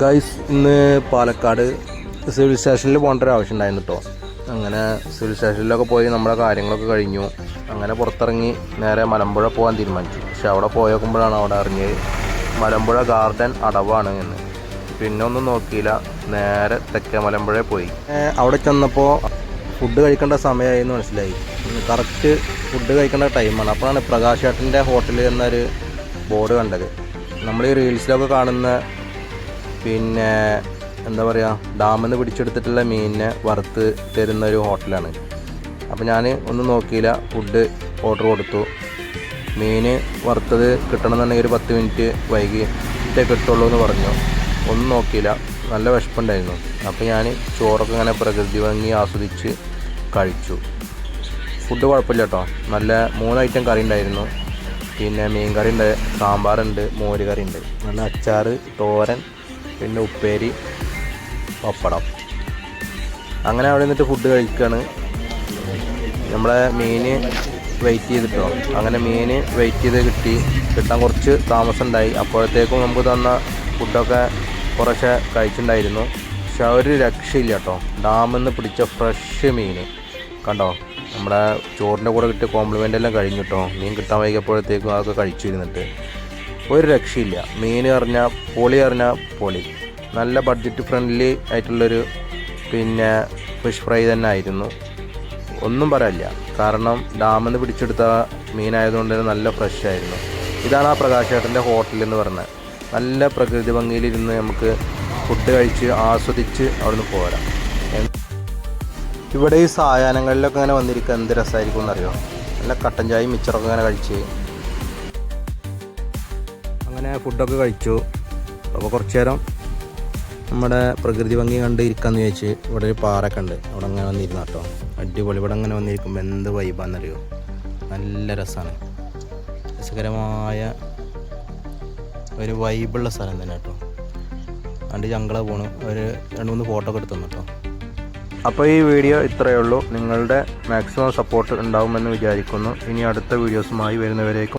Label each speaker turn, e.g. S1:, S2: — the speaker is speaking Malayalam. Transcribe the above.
S1: ഗൈസ് ഇന്ന് പാലക്കാട് സിവിൽ സ്റ്റേഷനിൽ പോകേണ്ട ഒരു ആവശ്യം ഉണ്ടായിരുന്നു കേട്ടോ അങ്ങനെ സിവിൽ സ്റ്റേഷനിലൊക്കെ പോയി നമ്മുടെ കാര്യങ്ങളൊക്കെ കഴിഞ്ഞു. അങ്ങനെ പുറത്തിറങ്ങി നേരെ മലമ്പുഴ പോകാൻ തീരുമാനിച്ചു. പക്ഷെ അവിടെ പോയേക്കുമ്പോഴാണ് അവിടെ അറിഞ്ഞത് മലമ്പുഴ ഗാർഡൻ അടവാണ് എന്ന്. പിന്നെ ഒന്നും നോക്കിയില്ല. നേരെ തെക്കേ മലമ്പുഴ പോയി. അവിടെ ചെന്നപ്പോൾ ഫുഡ് കഴിക്കേണ്ട സമയമായി എന്ന് മനസ്സിലായി. കറക്റ്റ് ഫുഡ് കഴിക്കേണ്ട ടൈമാണ് അപ്പോഴാണ് പ്രകാശ് ഏട്ടന്റെ ഹോട്ടൽ എന്നൊരു ബോർഡ് കണ്ടത്. നമ്മൾ ഈ റീൽസിലൊക്കെ കാണുന്ന പിന്നെ എന്താ പറയുക ഡാമിൽ നിന്ന് പിടിച്ചെടുത്തിട്ടുള്ള മീനിനെ വറുത്ത് തരുന്ന ഒരു ഹോട്ടലാണ്. അപ്പോൾ ഞാൻ ഒന്നും നോക്കിയില്ല. ഫുഡ് ഓർഡർ കൊടുത്തു. മീൻ വറുത്തത് കിട്ടണമെന്നുണ്ടെങ്കിൽ ഒരു പത്ത് മിനിറ്റ് വൈകിട്ടേ കിട്ടുള്ളൂ എന്ന് പറഞ്ഞു. ഒന്നും നോക്കിയില്ല. നല്ല വിശപ്പുണ്ടായിരുന്നു. അപ്പോൾ ഞാൻ ചോറൊക്കെ ഇങ്ങനെ പ്രകൃതി ഭംഗി ആസ്വദിച്ച് കഴിച്ചു. ഫുഡ് കുഴപ്പമില്ല കേട്ടോ. നല്ല മൂന്ന് ഐറ്റം കറി ഉണ്ടായിരുന്നു. പിന്നെ മീൻ കറി ഉണ്ട് സാമ്പാറുണ്ട് മോര് കറി ഉണ്ട്. നല്ല അച്ചാർ തോരൻ പിന്നെ ഉപ്പേരി പപ്പടം. അങ്ങനെ അവിടെ നിന്നിട്ട് ഫുഡ് കഴിക്കുകയാണ് നമ്മളെ മീൻ വെയിറ്റ് ചെയ്തിട്ടോ. അങ്ങനെ മീൻ വെയിറ്റ് ചെയ്ത് കിട്ടി. കിട്ടാൻ കുറച്ച് താമസം ഉണ്ടായി. അപ്പോഴത്തേക്കും നമുക്ക് തന്ന ഫുഡൊക്കെ കുറച്ച് കഴിച്ചിട്ടുണ്ടായിരുന്നു. പക്ഷെ ഒരു രക്ഷയില്ല കേട്ടോ. ഡാമിൽ നിന്ന് പിടിച്ച ഫ്രഷ് മീൻ കണ്ടോ? നമ്മുടെ ചോറിന്റെ കൂടെ കിട്ടിയ കോംപ്ലിമെന്റ് എല്ലാം കഴിഞ്ഞു കേട്ടോ. മീൻ കിട്ടാൻ വൈകിയപ്പോഴത്തേക്കും അതൊക്കെ കഴിച്ചു ഇരുന്നിട്ട്. ഒരു രക്ഷയില്ല. മീൻ പറഞ്ഞാൽ പൊളി പറഞ്ഞാൽ പൊളി. നല്ല ബഡ്ജറ്റ് ഫ്രണ്ട്ലി ആയിട്ടുള്ളൊരു പിന്നെ ഫിഷ് ഫ്രൈ തന്നെ ആയിരുന്നു ഒന്നും പറയില്ല. കാരണം ഡാമിൽ നിന്ന് പിടിച്ചെടുത്ത മീനായതുകൊണ്ട് തന്നെ നല്ല ഫ്രഷ് ആയിരുന്നു. ഇതാണ് ആ പ്രകാശേട്ടന്റെ ഹോട്ടൽ എന്ന് പറഞ്ഞത് നല്ല പ്രകൃതി ഭംഗിയിലിരുന്ന് നമുക്ക് ഫുഡ് കഴിച്ച് ആസ്വദിച്ച് അവിടുന്ന് പോരാം. ഇവിടെ ഈ സായാഹ്നങ്ങളിലൊക്കെ ഇങ്ങനെ വന്നിരിക്കുക എന്ത് രസമായിരിക്കും എന്നറിയോ? നല്ല കട്ടൻ ചായയും മിച്ചറൊക്കെ ഇങ്ങനെ കഴിച്ച് അങ്ങനെ ഫുഡൊക്കെ കഴിച്ചു. അപ്പോൾ കുറച്ച് നേരം നമ്മുടെ പ്രകൃതി ഭംഗി കണ്ട് ഇരിക്കാന്ന് ചോദിച്ച് ഇവിടെ ഒരു പാറൊക്കെ ഉണ്ട്. അവിടെ അങ്ങനെ വന്നിരുന്ന കേട്ടോ. അടിപൊളി. ഇവിടെ അങ്ങനെ വന്നിരിക്കുമ്പോൾ എന്ത് വൈബാന്നറിയോ നല്ല രസമാണ് രസകരമായ ഒരു വൈബുള്ള സ്ഥലം തന്നെ കേട്ടോ. രണ്ട് ഞങ്ങളെ പോണു. ഒരു രണ്ട് മൂന്ന് ഫോട്ടോ ഒക്കെ എടുത്തു കേട്ടോ. അപ്പോൾ ഈ വീഡിയോ ഇത്രയേ ഉള്ളൂ. നിങ്ങളുടെ മാക്സിമം സപ്പോർട്ട് ഉണ്ടാവുമെന്ന് വിചാരിക്കുന്നു. ഇനി അടുത്ത വീഡിയോസുമായി വരുന്നവരേക്കും